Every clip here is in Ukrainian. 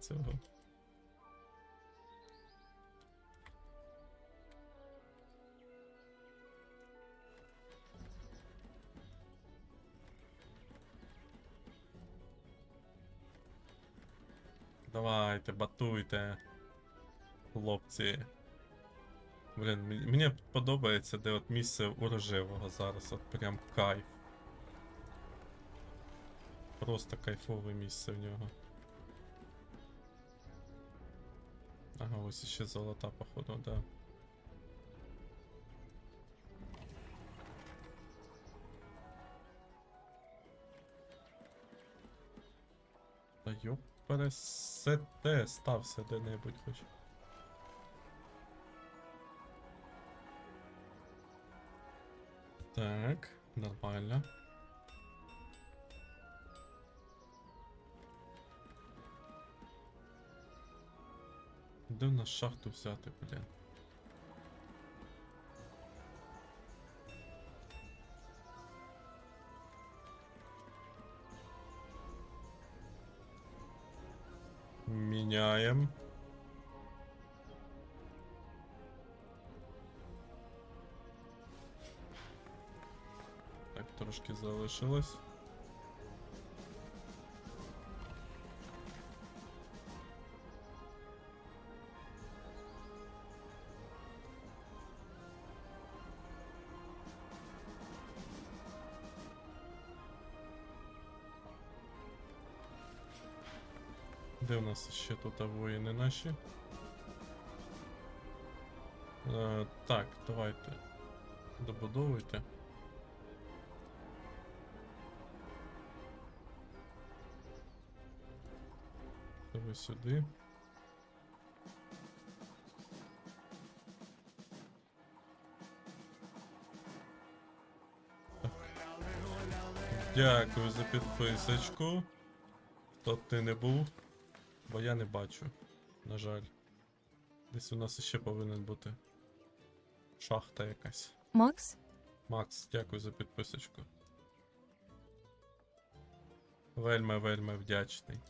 цього. Давайте, батуйте. Хлопці. Блін, мені- подобається, де от місце у рожевого зараз, от прям кайф. Просто кайфове місце в нього. Ага, ось іще золота, походу, да. Та йоп, пересете, стався де-небудь хоч. Так, нормально. Де в нас шахту взяти, блін? Міняємо. Так, трошки залишилось. Нас ще тут воїни наші? Е, так, давайте. Добудовуйте. Ви сюди. Так. Дякую за підписочку. Хто ти не був, бо я не бачу. На жаль. Десь у нас ще повинен бути шахта якась. Макс, Макс, дякую за підписочку. Вельми, вельми вдячний.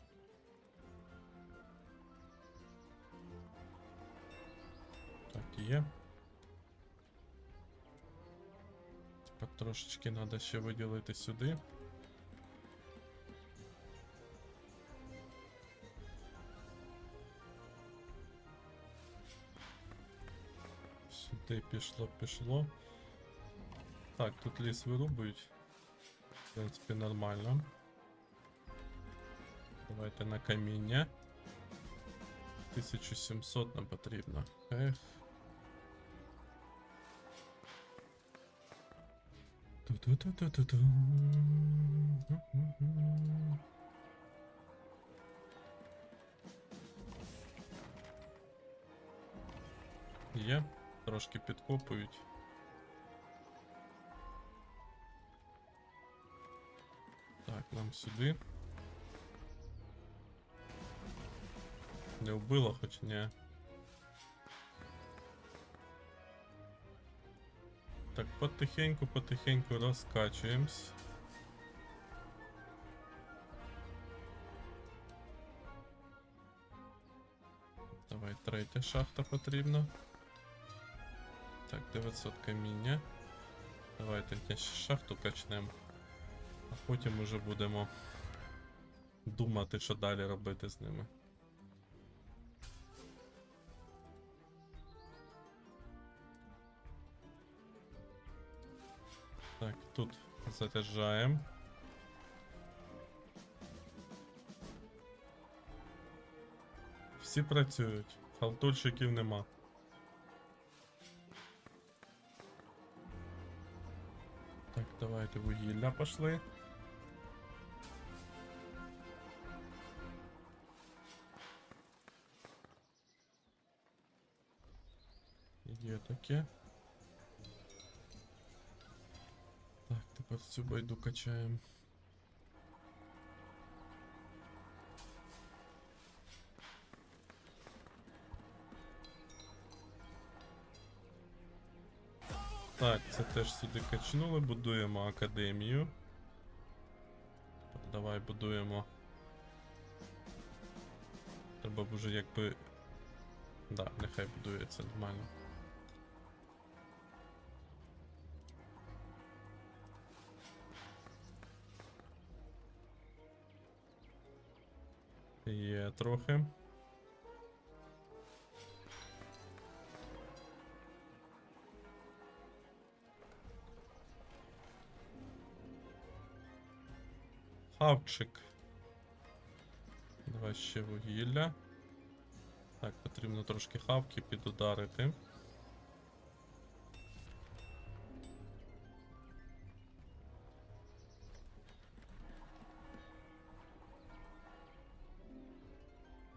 Так, є. Тепер трошечки треба ще виділити сюди. Сюди пішло, пішло. Так, тут ліс вирубують. В принципі, нормально. Давайте на каміння. 1700 нам потрібно. Ех. Ту-ту-ту-ту-ту-ту. Є, Трошки підкопують. Так, нам сюди. Не вбило, хоч не. Так, потихеньку, потихеньку розкачуємось. Давай, третя шахта потрібна. Так, 900 каміння. Давайте ще шахту качнемо. А потім уже будемо думати, що далі робити з ними. Так, тут заряджаємо. Всі працюють, халтурщиків нема. давайте вугілля пошли. Є таке. Так, тепер цю байду качаємо. Так, це теж сюди качнули, будуємо академію. Давай будуємо треба б уже якби. Да, нехай будується нормально. Є трохи. Хавчик. Давай ще вугілля. Так, потрібно трошки хавки підударити.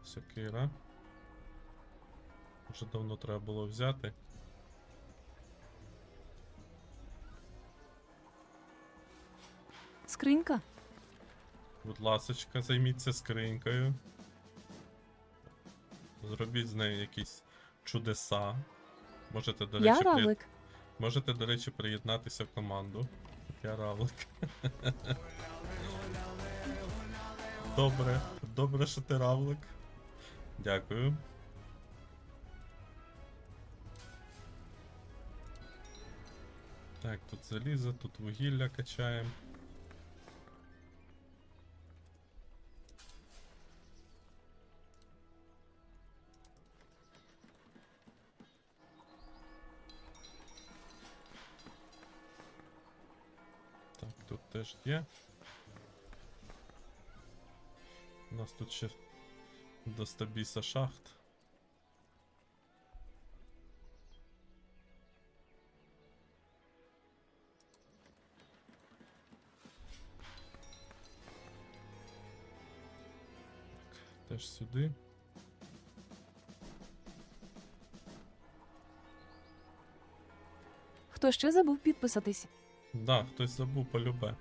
Сокира. Вже давно треба було взяти. Скринька? Будь ласочка, займіться скринькою. Зробіть з нею якісь чудеса. Можете, до Я речі, при- Можете, до речі, приєднатися в команду. Я равлик. Добре. Добре, що ти равлик. Дякую. Так, тут залізо, тут вугілля качаємо. Теж є. У нас тут ще до стабіса шахт. Теж сюди. Хто ще забув підписатись? Да, хтось забув полюбе.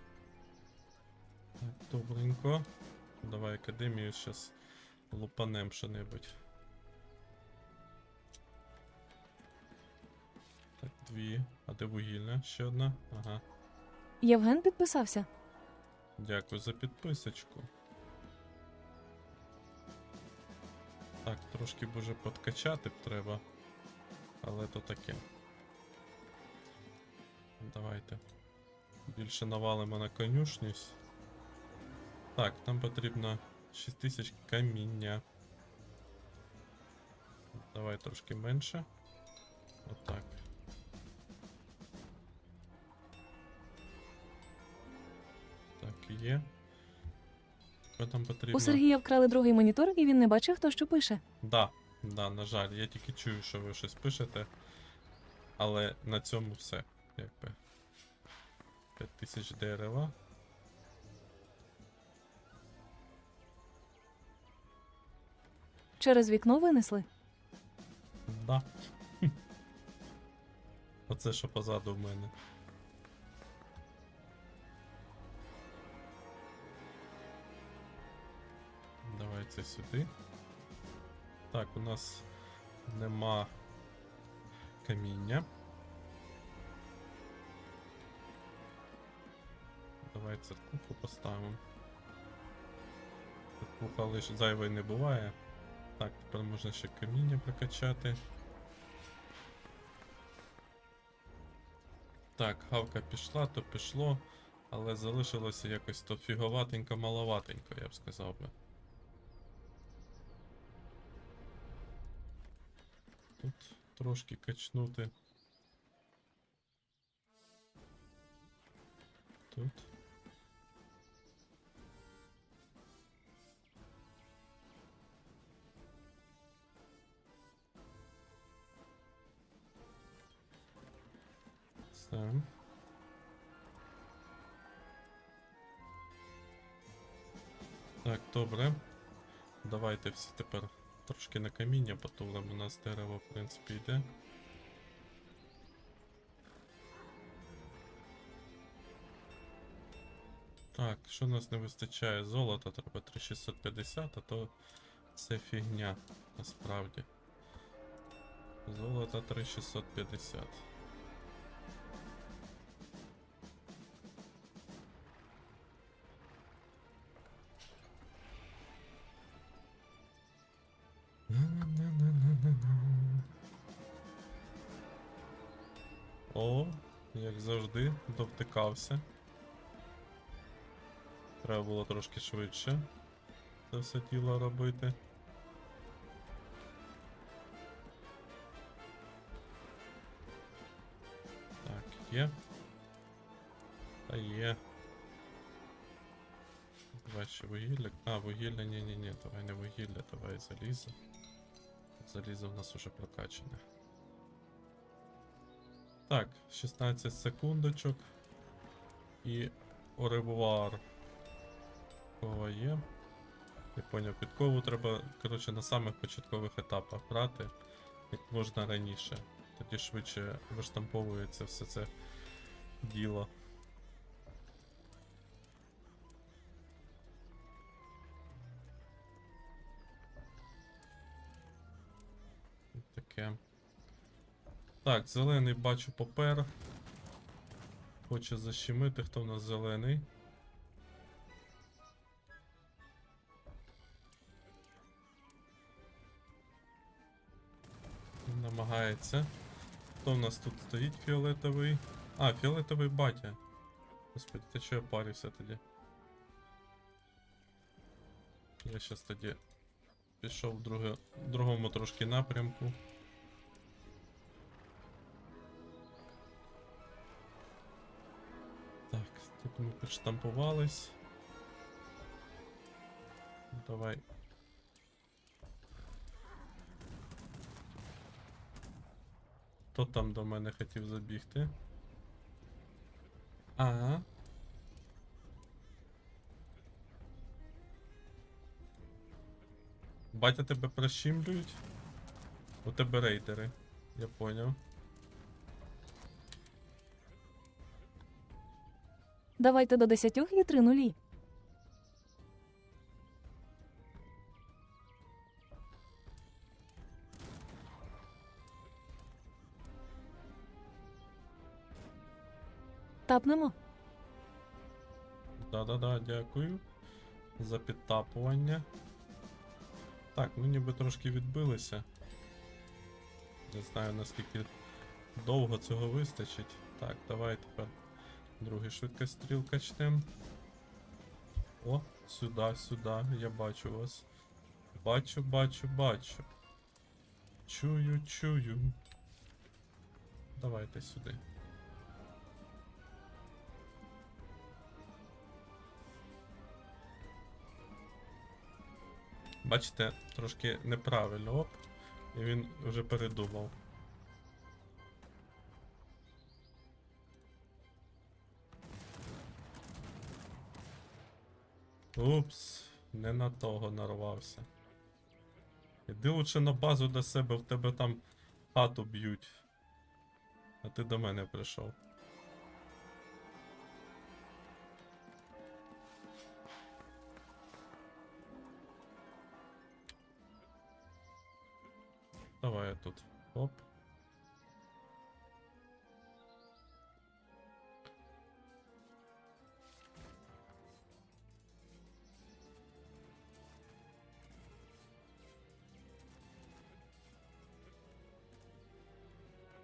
Так, добренько. Давай академію щас лупанем що-небудь. Так, дві. А де вугільна? Ще одна? Ага. Євген підписався. Дякую за підписочку. Так, трошки б уже подкачати б треба. Але то таке. Давайте. Більше навалимо на конюшність. Так, нам потрібно 6000 каміння. Давай трошки менше. Отак. Так, є. Що там потрібно? У Сергія вкрали другий монітор, і він не бачив, хто що пише. Да, да, на жаль, я тільки чую, що ви щось пишете. Але на цьому все. Якби. 5000 дерева. Через вікно винесли. Да. Оце що позаду в мене. Давай це сюди. Так, у нас нема каміння. Давай церквуху поставимо. Церквуха лише зайвої не буває. Так, тепер можна ще каміння прокачати. Так, гавка пішла, то пішло, але залишилося якось то фіговатенько, маловатенько, я б сказав би. Тут трошки качнути. Тут. Все. Так, добре. Давайте всі тепер трошки на каміння потулимо. У нас дерево, в принципі, йде. Так, що нас не вистачає? Золота треба 3650, а то це фігня насправді. Золото 3650. О, як завжди, довтикався. Треба було трошки швидше це все діло робити. Так, є. Та є. Давай ще вугілля. А, вугілля, ні-ні-ні, давай не вугілля, давай залізо. Залізо в нас уже прокачане. Так, 16 секундочок. І оревуар. Кого є? Не поняв, підкову треба, коротше, на самих початкових етапах брати як можна раніше. Тоді швидше виштамповується все це діло. Таке. Так, зелений бачу попер. Хоче защемити, хто в нас зелений. Намагається. Хто в нас тут стоїть фіолетовий? А, фіолетовий батя. Господи, ти що я парився тоді? Я щас тоді пішов в другому трошки напрямку. Ми підштампувались. Давай. Хто там до мене хотів забігти? А. Батя тебе прощімлюють? У тебе рейдери. Я поняв. Давайте до десятьох і три нулі. Тапнемо. Да-да-да, дякую за підтапування. Так, ну ніби трошки відбилися. Не знаю наскільки довго цього вистачить. Так, давай тепер другий швидкостріл качнем. О, сюди, сюди, я бачу вас. Бачу, бачу, бачу. Чую, чую. Давайте сюди. Бачите, трошки неправильно, оп. І він вже передумав. Упс, не на того нарвався. Іди лучше на базу до себе, в тебе там хату б'ють. А ти до мене прийшов. Давай я тут. Оп.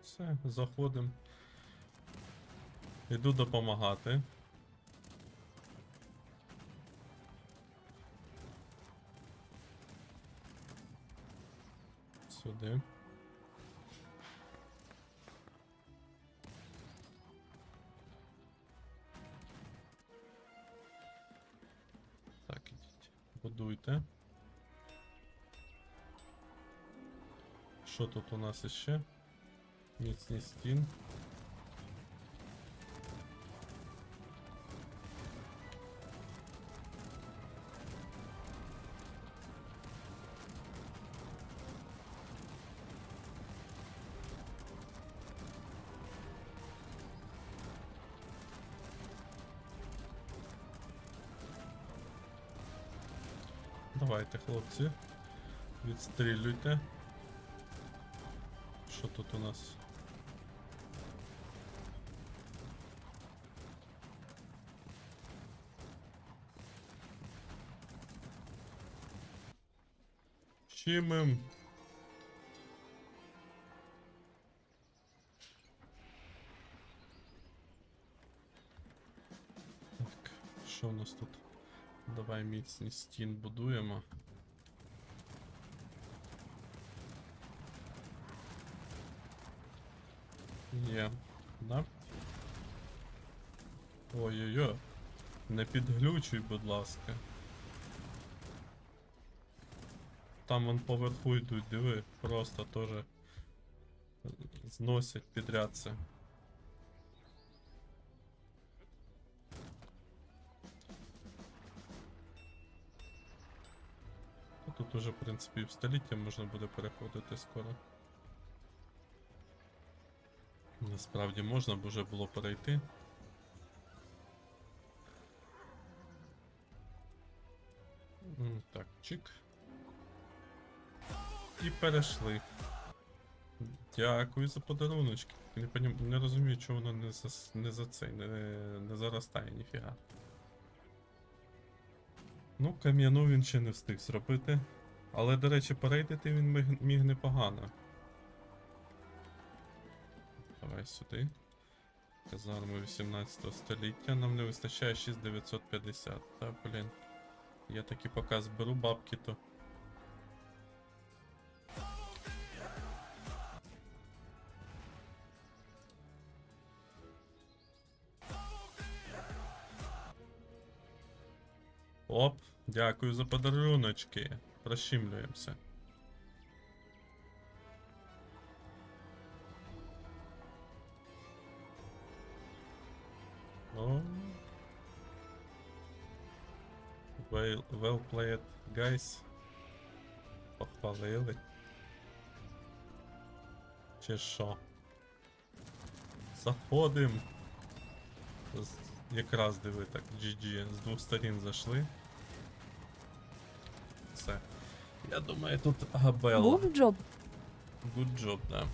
Все, заходимо. Іду допомагати. Сюди. Так, ідіть. Будуйте. Що тут у нас іще? Міцні стін. Давайте, хлопці. Відстрілюйте. Що тут у нас? Піднімем. Так, що у нас тут? Давай міцні стін будуємо. Є, да? Ой-ой-ой, не підглючуй, будь ласка. Там вон поверху йдуть, диви, просто теж зносять підряд це. Тут уже, в принципі, і в століття можна буде переходити скоро. Насправді можна б уже було перейти. Так, чик. І перейшли. Дякую за подаруночки. Не, понім... не розумію, чого воно не за, не за цей, не, не заростає, ніфіга. Ну, кам'яну він ще не встиг зробити. Але, до речі, перейдити він міг, міг непогано. Давай сюди. Казарми 18 століття. Нам не вистачає 6950. Та, блін. Я таки поки зберу бабки, то. Оп, дякую за подаруночки. Прощімлюємося. О. Well, well played, guys. Похвалили. Чи що? Заходим. Якраз диви так, GG, з двох сторін зайшли. Все. Я думаю, тут Габела. Був джоб. Good job, да.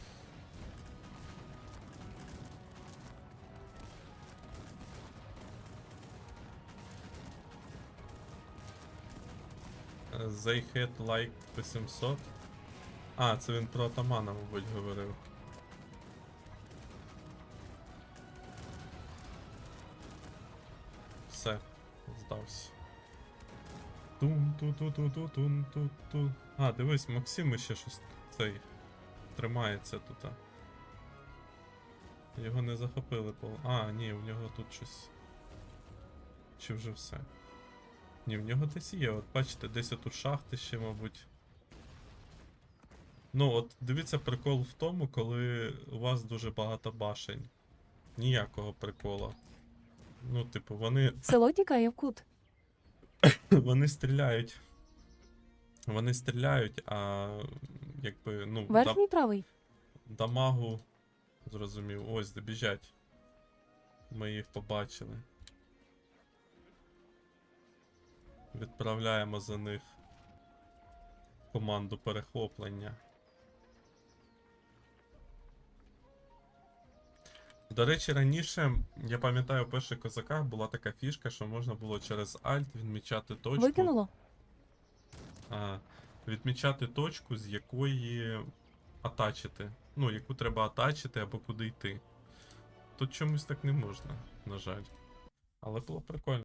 They had like 800. А, це він про атамана, мабуть, говорив. Все, здався. Тун ту ту ту ту тун ту ту А, дивись, Максим ще щось цей тримається тут. Його не захопили пол. А, ні, в нього тут щось. Чи вже все? Ні, в нього десь є, от бачите, десь тут шахти ще, мабуть. Ну, от дивіться, прикол в тому, коли у вас дуже багато башень. Ніякого прикола. Ну, типу, вони Село тікає в кут. вони стріляють. Вони стріляють, а якби, ну, Верхній правий. дамагу. Зрозумів. Ось, добіжать. Ми їх побачили. Відправляємо за них команду перехоплення. До речі, раніше, я пам'ятаю, в перших козаках була така фішка, що можна було через Alt відмічати точку. Викинуло. А, відмічати точку, з якої атачити. Ну, яку треба атачити або куди йти. Тут чомусь так не можна, на жаль. Але було прикольно.